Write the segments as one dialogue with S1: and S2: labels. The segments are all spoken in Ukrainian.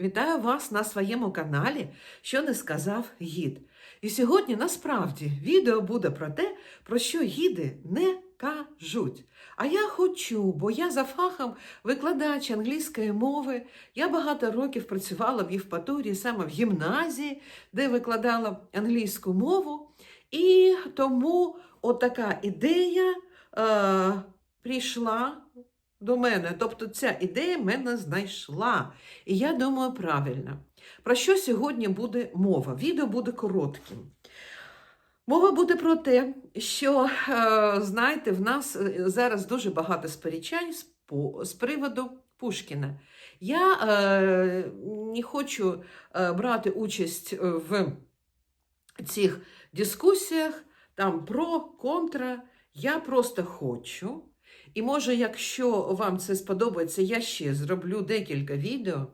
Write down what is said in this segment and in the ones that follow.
S1: Вітаю вас на своєму каналі, що не сказав гід. І сьогодні насправді відео буде про те, про що гіди не кажуть. А я хочу, бо я за фахом викладач англійської мови. Я багато років працювала в Євпаторії, саме в гімназії, де викладала англійську мову. І тому отака ідея е, прийшла до мене. Тобто ця ідея мене знайшла. І я думаю, правильно. Про що сьогодні буде мова? Відео буде коротким. Мова буде про те, що, е, знаєте, в нас е, зараз дуже багато сперечань з, приводу Пушкіна. Я е, не хочу е, брати участь в цих дискусіях, там про, контра. Я просто хочу. І може, якщо вам це сподобається, я ще зроблю декілька відео.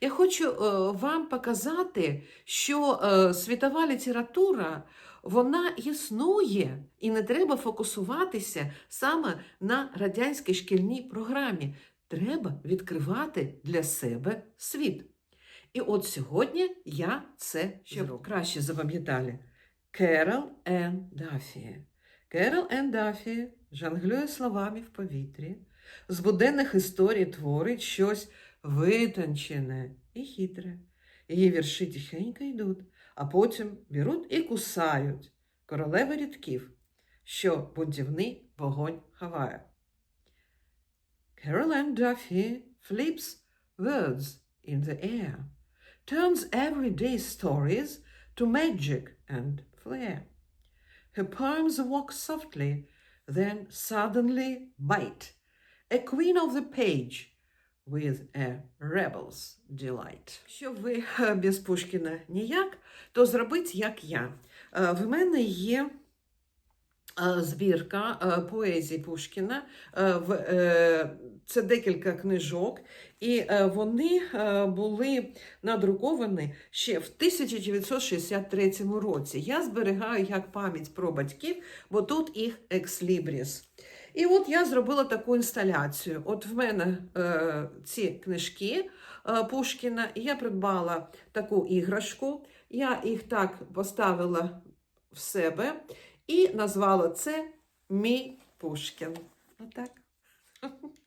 S1: Я хочу е, вам показати, що е, світова література вона існує, і не треба фокусуватися саме на радянській шкільній програмі. Треба відкривати для себе світ. І от сьогодні я це щоб краще запам'ятали. Керол Ен Дафі. Керол Ен Дафі жонглює словами в повітрі, з буденних історій творить щось витончене і хитре. Її вірші тихенько йдуть, а потім беруть і кусають королеви рідків, що бунтівний вогонь ховає. Carol Ann Duffy flips words in the air, turns everyday stories to magic and flair. Her poems walk softly, then suddenly bite, a queen of the page with a rebel's delight. Якщо ви е, без Пушкіна ніяк, то зробіть, як я. Е, В мене є е, збірка е, поезії Пушкіна. Е, е, Це декілька книжок, і е, вони е, були надруковані ще в 1963 році. Я зберігаю як пам'ять про батьків, бо тут їх екслібріс. І от я зробила таку інсталяцію. От в мене е, ці книжки е, Пушкіна, і я придбала таку іграшку. Я їх так поставила в себе і назвала це мій Пушкін. Отак.